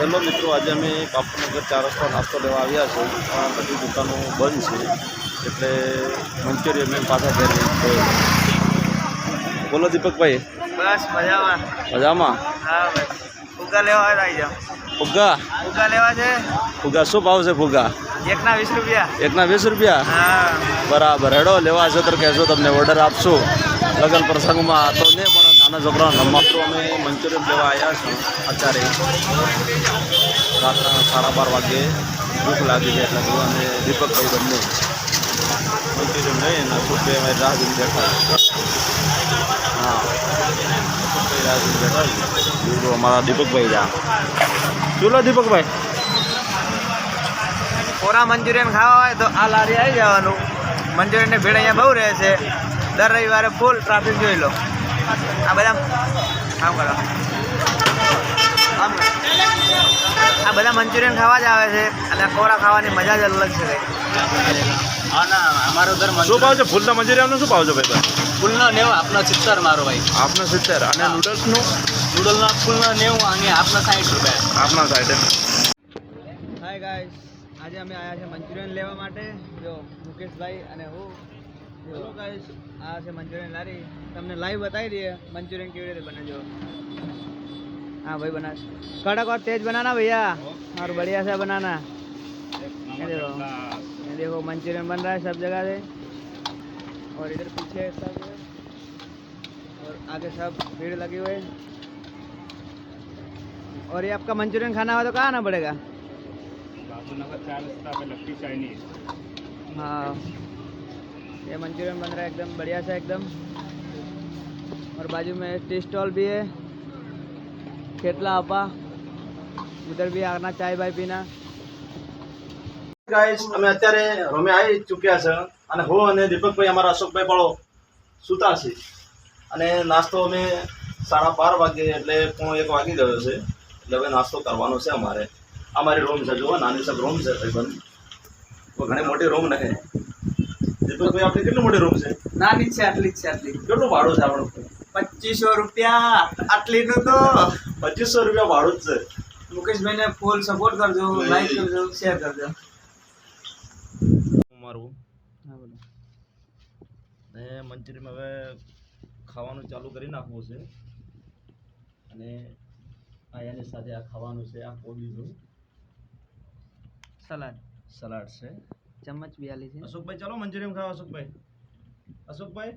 Hello મિત્રો આજે અમે બાપુનગર ચાર રસ્તા નાસ્તો લેવા આવ્યા છે આ બધી દુકાનો બંધ છે એટલે મંચુરિયન મેં પાછા ઘરે બોલો દીપકભાઈ. બસ મજામાં. મજામાં? હા ફુગ્ગા લેવા આવી જાઓ ફુગ્ગા? ફુગ્ગા લેવા છે? ફુગ્ગા શું ભાવ છે ફુગ્ગા? એકના વીસ રૂપિયા. એકના વીસ રૂપિયા? બરાબર. હેડો લેવા છે તો કહેશો તમને ઓર્ડર આપશું. લગ્ન પ્રસંગમાં તો નહીં પણ નાના છોકરાઓને રમવા તો અમે મંચુરિયન લેવા આવ્યા છું અત્યારે. રાતના સાડા બાર વાગે ભૂખ લાગી છે એટલે હું અને દીપકભાઈ બંને મંચુરિયન લઈને બે અમે રાહ જોઈને બેઠા હા. રાહ જોઈને બેઠા અમારા દીપકભાઈ જા. ચૂલો દીપકભાઈ કોરા મંચુરિયન ખાવા હોય તો આ લારી આવી જવાનું. મંચુરિયનની ભીડ અહીંયા બહુ રહે છે. દર રવિવારે ફૂલ ટ્રાફિક જોઈ લો. આ બધા આમ કરો. આમ આ બધા મંચુરિયન ખાવા જ આવે છે. અને કોરા ખાવાની મજા જ અલગ છે ના અમારો ઘર શું ભાવ છે? ફૂલના મંચુરિયનનો શું ભાવ છે ભાઈ ફૂલનો નેવું આપનો સિત્તેર મારો ભાઈ. આપનો સિત્તેર. અને નૂડલ્સનું ફૂલ ફૂલનો નેવું અને આપના સાઠ રૂપિયા. આપના સાઈડે હાય ગાઈસ આજે અમે આવ્યા છે મંચુરિયન લેવા માટે. જો મુકેશભાઈ અને હું હેલો ગાઈસ આ છે મંચુરિયન લારી તમને લાઈવ બતાવી દઈએ મંચુરિયન કેવી રીતે બને જો हाँ भाई बना कड़क और तेज बनाना भैया और बढ़िया सा बनाना ये देखो ये देखो मंचूरियन बन रहा है सब जगह से और इधर पीछे सब है और आगे सब भीड़ लगी हुई है और ये आपका मंचूरियन खाना हो तो कहाँ आना पड़ेगा बाबूनगर चार रस्ता पे लक्की चाइनीज हाँ ये मंचूरियन बन रहा है एकदम बढ़िया सा एकदम और बाजू में टी स्टॉल भी है खेतला आपा उधर भी आना चाय बाय पीना ગાઈસ અમે અત્યારે રમે આવી ચૂક્યા છે અને હું અને દીપકભાઈ અમારા અશોકભાઈ પણ સૂતા છે અને નાસ્તો અમે સાડા બાર વાગે એટલે પોણો એક વાગી ગયો છે એટલે હવે નાસ્તો કરવાનો છે અમારે અમારી રૂમ છે જુઓ નાની સબ રૂમ છે ભાઈબંધ તો ઘણી મોટી રૂમ નહીં દીપકભાઈ આપણે કેટલું મોટી રૂમ છે? નાની જ છે આટલી જ છે આટલી. કેટલું ભાડું છે આપણું? પચીસો રૂપિયા આટલીનું તો. પચીસો રૂપિયા ભાડું જ છે. મુકેશભાઈને ફૂલ સપોર્ટ કરજો લાઈક કરજો શેર કરજો. મારું. ને મંચુરિયન હવે ખાવાનું ચાલુ કરી નાખવું છે. અને આયાની સાથે આ ખાવાનું છે આ કોબીનું સલાડ. સલાડ છે. ચમચ બી આલી છે અશોકભાઈ ચાલો મંચુરિયન ખાવા અશોકભાઈ. અશોકભાઈ